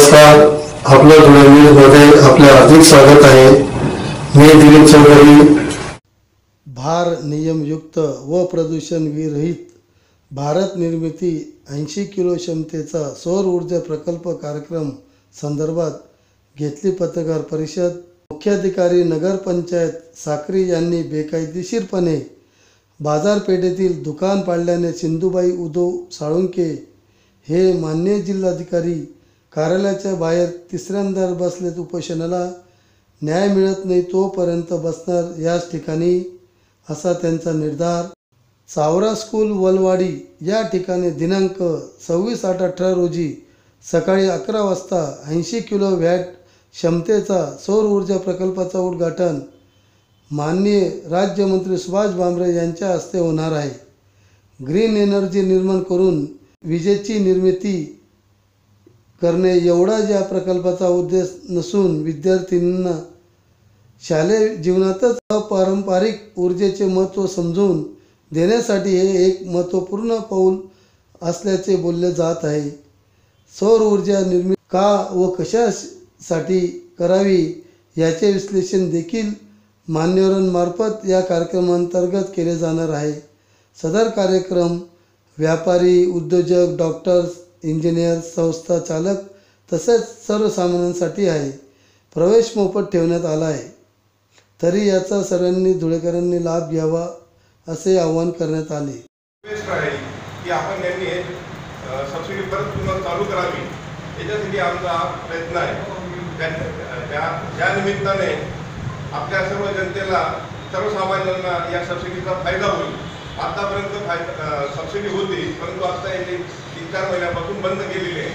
नमस्कार. आपलं धुळे न्यूजमध्ये आपले हार्दिक स्वागत आहे. मी दिलीप चौधरी. भार नियमयुक्त व प्रदूषण विरहित भारत निर्मिती ऐंशी किलो क्षमतेचा सौर ऊर्जा प्रकल्प कार्यक्रम संदर्भात घेतली पत्रकार परिषद. मुख्याधिकारी नगरपंचायत साक्री यांनी बेकायदेशीरपणे बाजारपेठेतील दुकान पाडल्याने सिंधुबाई उद्धव साळुंके हे मान्य जिल्हाधिकारी कार्यालयाच्या बाहेर तिसऱ्यांदा बसलेत उपोषणाला न्याय मिळत नाही तोपर्यंत बसणार याच ठिकाणी असा त्यांचा निर्धार. चावरा स्कूल वलवाडी या ठिकाणी दिनांक सव्वीस आठ अठरा रोजी सकाळी अकरा वाजता ऐंशी किलो व्हॅट क्षमतेचा सौर ऊर्जा प्रकल्पाचा उद्घाटन माननीय राज्यमंत्री सुभाष भामरे यांच्या हस्ते होणार आहे. ग्रीन एनर्जी निर्माण करून विजेची निर्मिती करणे एवढा या प्रकल्पाचा उद्देश नसून विद्यार्थ्यांना शालेय जीवनातच अपारंपरिक ऊर्जेचे महत्त्व समजून देण्यासाठी हे एक महत्त्वपूर्ण पाऊल असल्याचे बोलले जात आहे. सौर ऊर्जा निर्मिती का व कशासाठी करावी याचे विश्लेषण देखील मान्यवरांमार्फत या कार्यक्रमांतर्गत केले जाणार आहे. सदर कार्यक्रम व्यापारी उद्योजक डॉक्टर्स इंजिनियर संस्था चालक तसेच सर्वसामान्यांसाठी आहे. प्रवेश मोफत ठेवण्यात आला आहे. तरी याचा सर्वांनी धुळेकरांनी लाभ घ्यावा असे आवाहन करण्यात आले. की आपण त्यांनी सबसिडी परत पुन्हा चालू करावी. याच्यासाठी आमचा प्रयत्न आहे. त्या- निमित्ताने आपल्या सर्व जनतेला सर्वसामान्यांना या सबसिडीचा फायदा होईल. आतापर्यंत फायदा सबसिडी होती परंतु आता यांनी तीन चार महिन्यापासून बंद केलेली आहे.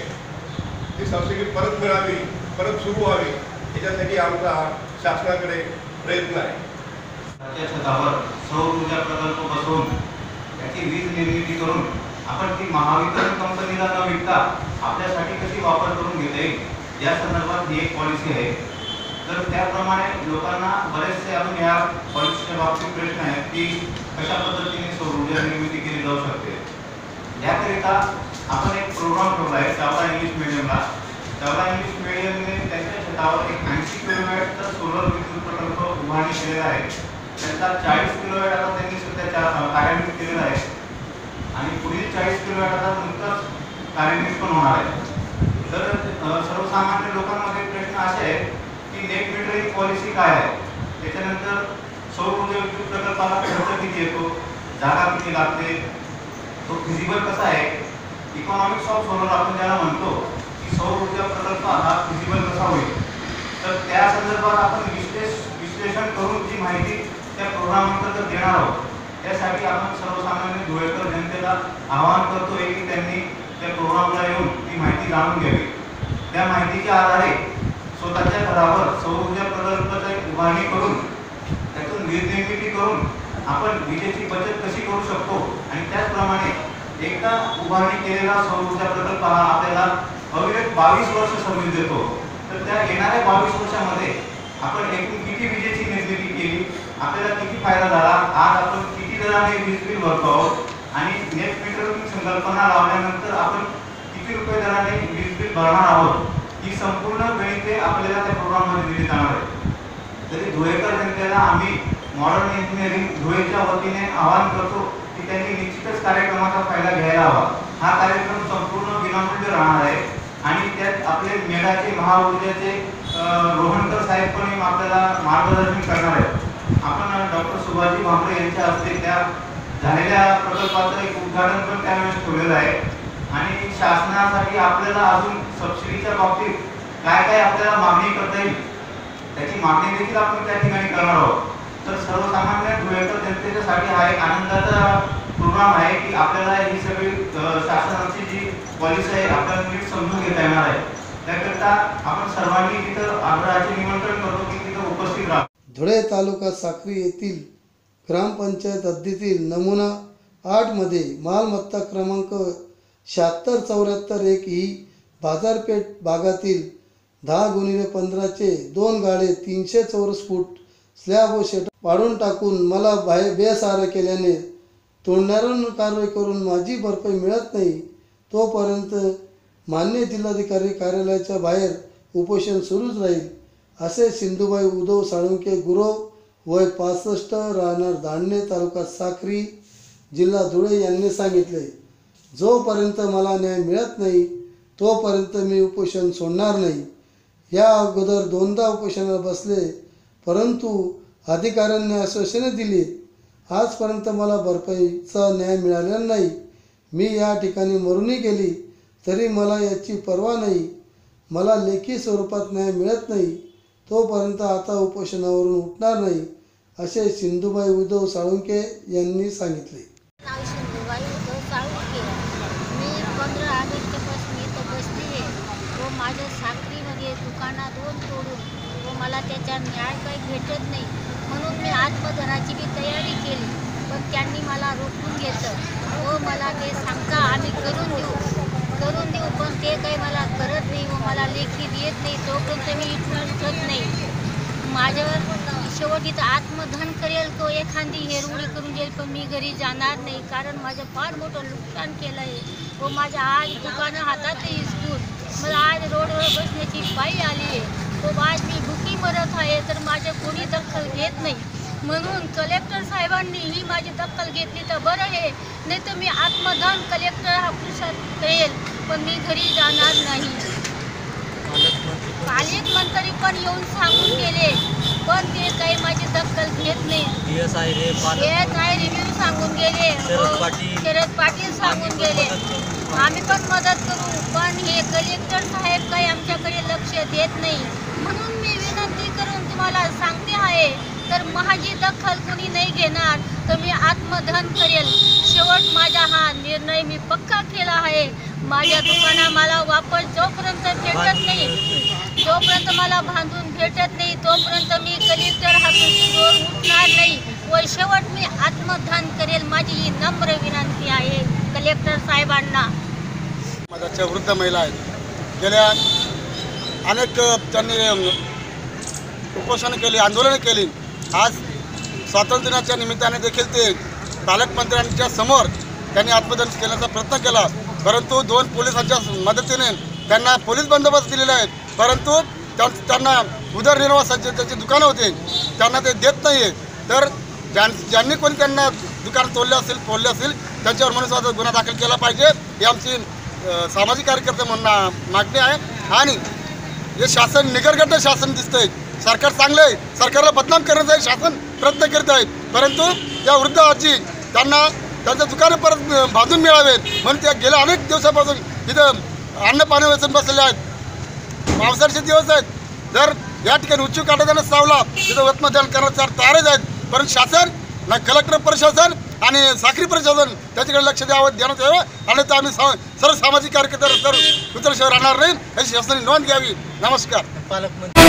ती सबसिडी परत मिळावी परत सुरू व्हावी याच्यासाठी आमचा शासनाकडे प्रयत्न आहे. त्या छतावर सौर ऊर्जा प्रकल्प बसवून त्याची वीज निर्मिती करून आपण ती महावितरण कंपनीला न विकता आपल्यासाठी कशी वापर करून घेता येईल? या संदर्भात ही एक पॉलिसी आहे. तर त्याप्रमाणे लोकांना बरेचसे अजून या पॉलिसीच्या बाबतीत प्रश्न आहेत की कशा पद्धतीने सौर ऊर्जा निर्मिती केली जाऊ शकते? याकरिता आपण एक प्रोग्राम ठेवला आहे चावला इंग्लिश मिडियमला त्याला इंग्लिश मिडियमने त्यांच्या शेतावर एक ऐंशी किलोमीटरचा सोलर विद्युत प्रकल्प उभारणी केलेला आहे. त्यांचा चाळीस किलोमीटर आता त्यांनी सध्या कार्यान्वित केलेला आहे. आणि पुढील चाळीस किलोमीटर आता नुकतंच कार्यान्वित पण होणार आहे. तर सर्वसामान्य लोकांमध्ये प्रश्न असे आहे की नेट मीटरिंग पॉलिसी काय आहे? त्याच्यानंतर सौर ऊर्जा विद्युत प्रकल्पाला खर्च किती येतो? जागा किती लागते? तो फिजिबल कसा आहे? इकॉनॉमिक्स ऑफ सोलर आपण ज्याला म्हणतो की सौर ऊर्जा प्रकल्प हा फिजिबल कसा होईल? तर त्या संदर्भात आपण विश्लेष विश्लेषण करून जी माहिती त्या प्रोग्राम अंतर्गत देणार आहोत. त्यासाठी आपण सर्वसामान्य धुळेकर जनतेला आवाहन करतोय की त्यांनी त्या प्रोग्रामला येऊन ती माहिती जाणून घ्यावी. त्या माहितीच्या आधारे स्वतःच्या घरावर सौर ऊर्जा प्रकल्पाची उभारणी करून त्यातून वीज निर्मिती करून आपण विजेची बचत कशी करू शकतो? आणि त्याचप्रमाणे एकदा उभारणी केलेला सौर ऊर्जा प्रकल्प हा आपल्याला भव्य बावीस वर्ष समजून देतो. तर त्या येणाऱ्या बावीस वर्षामध्ये आपण एकूण किती विजेची निर्मिती केली? आपल्याला किती फायदा झाला? आज आपण किती दराने वीज बिल भरतो आहोत? आणि नेट मीटरिंग संकल्पना लावल्यानंतर आपण किती रुपये दराने वीज बिल भरणार आहोत? ही संपूर्ण गणिते आपल्याला त्या प्रोग्राममध्ये दिली जाणार आहे तरी धुळेकर जनतेला आम्ही मॉडर्न इंजिनिअरिंग धुळेच्या वतीने आवाहन करतो की त्यांनी निश्चितच कार्यक्रमाचा फायदा घ्यायला हवा. हा कार्यक्रम संपूर्ण विनामूल्य राहणार आहे. आणि त्यात आपले मेळाचे महाऊर्जाचे रोहनकर साहेब पण आपल्याला मार्गदर्शन करणार आहेत. आपण डॉक्टर सुभाजी भामरे यांच्या हस्ते त्या झालेल्या प्रकल्पाचं एक उद्घाटन पण त्यावेळेस ठेवलेलं आहे. आणि शासनासाठी आपल्याला अजून सबसिडीच्या बाबतीत काय काय आपल्याला मागणी करता येईल त्याची मागणी देखील आपण त्या ठिकाणी करणार आहोत. तर सर्वसामान्य धुळेकर जनतेच्यासाठी हा एक आनंदाचा प्रोग्राम आहे की आपल्याला ही सगळी शासनाची जी पॉलिसी आहे आपल्याला नीट समजून घेता येणार आहे. त्याकरिता आपण सर्वांनी तिथं आग्रहाचे निमंत्रण करतो की तिथं उपस्थित राहा. धुळे तालुका साक्री येथील ग्रामपंचायत हद्दीतील नमुना आठमध्ये मालमत्ता क्रमांक शहात्तर चौऱ्याहत्तर एक ही बाजारपेठ भागातील दहा गुणिले पंधराचे दोन गाडे तीनशे चौरस फूट स्लॅब व शेट पाडून टाकून मला बाहेर बेसहारा केल्याने तोडणाऱ्यांवर कारवाई करून माझी भरपाई मिळत नाही तोपर्यंत मान्य जिल्हाधिकारी कार्यालयाच्या बाहेर उपोषण सुरूच राहील असे सिंधुबाई उद्धव साळुंके गुरव वय पासष्ट राहणार दांडणे तालुका साक्री जिल्हा धुळे यांनी सांगितले. जोपर्यंत मला न्याय मिळत नाही तोपर्यंत मी उपोषण सोडणार नाही. या अगोदर दोनदा उपोषणाला बसले परंतु अधिकाऱ्यांनी आश्वासने दिली. आजपर्यंत मला भरपाईचा न्याय मिळालेला नाही. मी या ठिकाणी मरूनही गेली तरी मला याची पर्वा नाही. मला लेखी स्वरूपात न्याय मिळत नाही. तोपर्यंत आता उपोषणावरून उठणार नाही असे सिंधुबाई उद्धव साळुंके यांनी सांगितले. सिंधुबाई उद्धव साळुंके मी पंधरा ऑगस्टपासून इथं बसली आहे. व माझ्या साखरीमध्ये दुकानात दोन तोडून मला त्याचा न्याय काही भेटत नाही. म्हणून मी आत्मधनाची बी तयारी केली. पण त्यांनी मला रोखून घेतलं. व मला ते सांगता आम्ही करून देऊ. करून देऊ पण ते काही मला करत नाही व मला लेखी देत नाही. तोपर्यंत मी इथून उठत नाही. माझ्यावर शेवटी तर आत्मधन करेल तो एखादी हेरवडी करून देईल पण मी घरी जाणार नाही. कारण माझं फार मोठं नुकसान केलं आहे व माझ्या आज दुकानं हातात हिसकून मला आज रोडवर बसण्याची पायी आली आहे. तो आज मी तर माझ्या कोणी दखल घेत नाही. म्हणून कलेक्टर साहेबांनी ही माझी दखल घेतली तर बरं आहे. नाही तर मी आत्मधन कलेक्टर ऑफिसात करेल पण मी घरी जाणार नाही. पालकमंत्री पण येऊन सांगून गेले पण ते काही माझी दखल घेत नाही. एस आय हे हे रिव्ह्यू सांगून गेले. शरद हो. शरद पाटील सांगून गेले. आम्ही पण मदत करू पण हे कलेक्टर साहेब काही आमच्याकडे लक्ष देत नाही. म्हणून मी विनंती करून तुम्हाला सांगते आहे तर माझी दखल कुणी नाही घेणार तर मी आत्मधन करेल. शेवट माझा हा निर्णय मी पक्का केला आहे. माझ्या दुकाना मला वापस जोपर्यंत भेटत नाही जोपर्यंत मला बांधून भेटत नाही तोपर्यंत मी कलेक्टर हा उठणार नाही. व शेवट मी आत्मदान करेल माझी ही नम्र विनंती आहे कलेक्टर साहेबांना. माझ्या वृद्ध महिला आहेत. गेल्या अनेक त्यांनी उपोषणं केली आंदोलनं केली. आज स्वातंत्र्य दिनाच्या निमित्ताने देखील ते पालकमंत्र्यांच्या समोर त्यांनी आत्मदन केल्याचा प्रयत्न केला. परंतु दोन पोलिसांच्या मदतीने त्यांना पोलीस बंदोबस्त दिलेला आहे परंतु त्या- त्यांना उदरनिर्वाहासाठी त्याची दुकानं होते त्यांना ते देत नाही आहे तर ज्यां ज्यांनी कोणी त्यांना दुकान तोडले असेल फोडले असेल त्यांच्यावर मनुष्यवाद गुन्हा दाखल केला पाहिजे. ही आमची सामाजिक कार्यकर्ते म्हणणं मागणी आहे. आणि हे शासन निगरगट शासन दिसतंय. सरकार चांगलं आहे. सरकारला बदनाम करण्याचं आहे शासन प्रयत्न करत आहे परंतु त्या वृद्ध आजी त्यांना त्यांचं दुकानं परत भाजून बांधून मिळावेत. म्हणून त्या गेल्या अनेक दिवसापासून इथं अन्न पाणी वेचून बसलेले आहेत. पावसाळ्याचे दिवस आहेत. जर या ठिकाणी उच्च काटादानं सावला तिथं वतमतदान करण्याचा तयारच आहेत. परंतु शासन ना कलेक्टर प्रशासन आणि साखरी प्रशासन त्याच्याकडे लक्ष द्यावं देण्यात यावं. आणि आम्ही सा सर्व सामाजिक कार्यकर्ते तर उतरशिवाय राहणार नाही. याची शासनाने नोंद घ्यावी. नमस्कार. पालकमंत्री